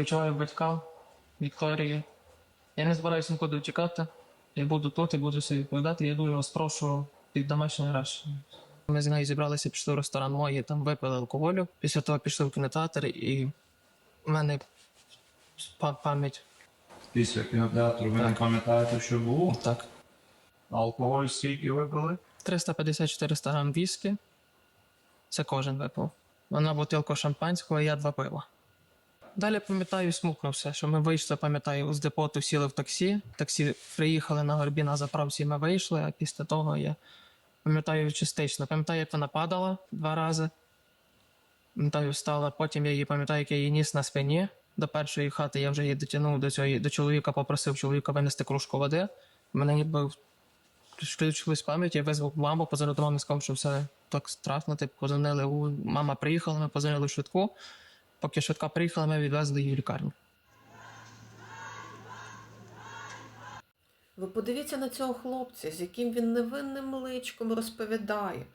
Відчуваю батькам Вікторії. Я не збираюся нікуди тікати. Я буду тут і буду собі відповідати. Я дуже вас прошу під домашній арешт. Ми з нею зібралися, пішли в ресторан мої, там випили алкоголю. Після того пішли в кінотеатр і в мене па- пам'ять Після кінотеатру ви не пам'ятаєте, що було? так. Алкоголь скільки ви пили? 350-400 грам віскі. Це кожен випив. Вона бутилку шампанського, я два пива. Далі пам'ятаю, смутно все, що ми вийшли, пам'ятаю, з депоту сіли в таксі. Таксі приїхали на горбі на заправці, ми вийшли, а після того я пам'ятаю частично. Пам'ятаю, як вона падала два рази. Пам'ятаю, встала, потім я її пам'ятаю, як я її ніс на спині. До першої хати я вже її дотягнув до цього, до чоловіка, попросив чоловіка винести кружку води. Мене ніби включилась пам'ять, я визвав маму, позвонив до мами, сказав, що все так страшно. Типу, позвонили, мама приїхала, ми позвонили в швидку. Поки швидка приїхала, ми відвезли її в лікарню. Ви подивіться на цього хлопця, з яким він невинним личком розповідає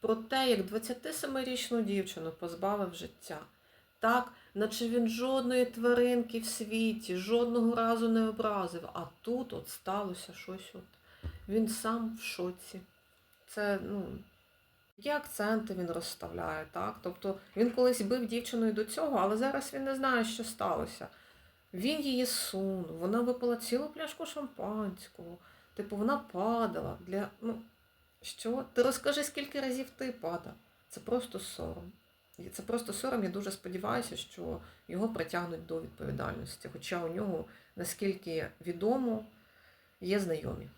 про те, як 27-річну дівчину позбавив життя. Так, наче він жодної тваринки в світі, жодного разу не образив, а тут от сталося щось от. Він сам в шоці. Це, ну, які акценти він розставляє, так? Тобто він колись бив дівчину і до цього, але зараз він не знає, що сталося. Він її сунув, вона випила цілу пляшку шампанського. Типу, вона падала. Для... Ну, що? Ти розкажи, скільки разів ти падав. Це просто сором. І Це просто сором. Я дуже сподіваюся, що його притягнуть до відповідальності. Хоча у нього, наскільки відомо, є знайомі.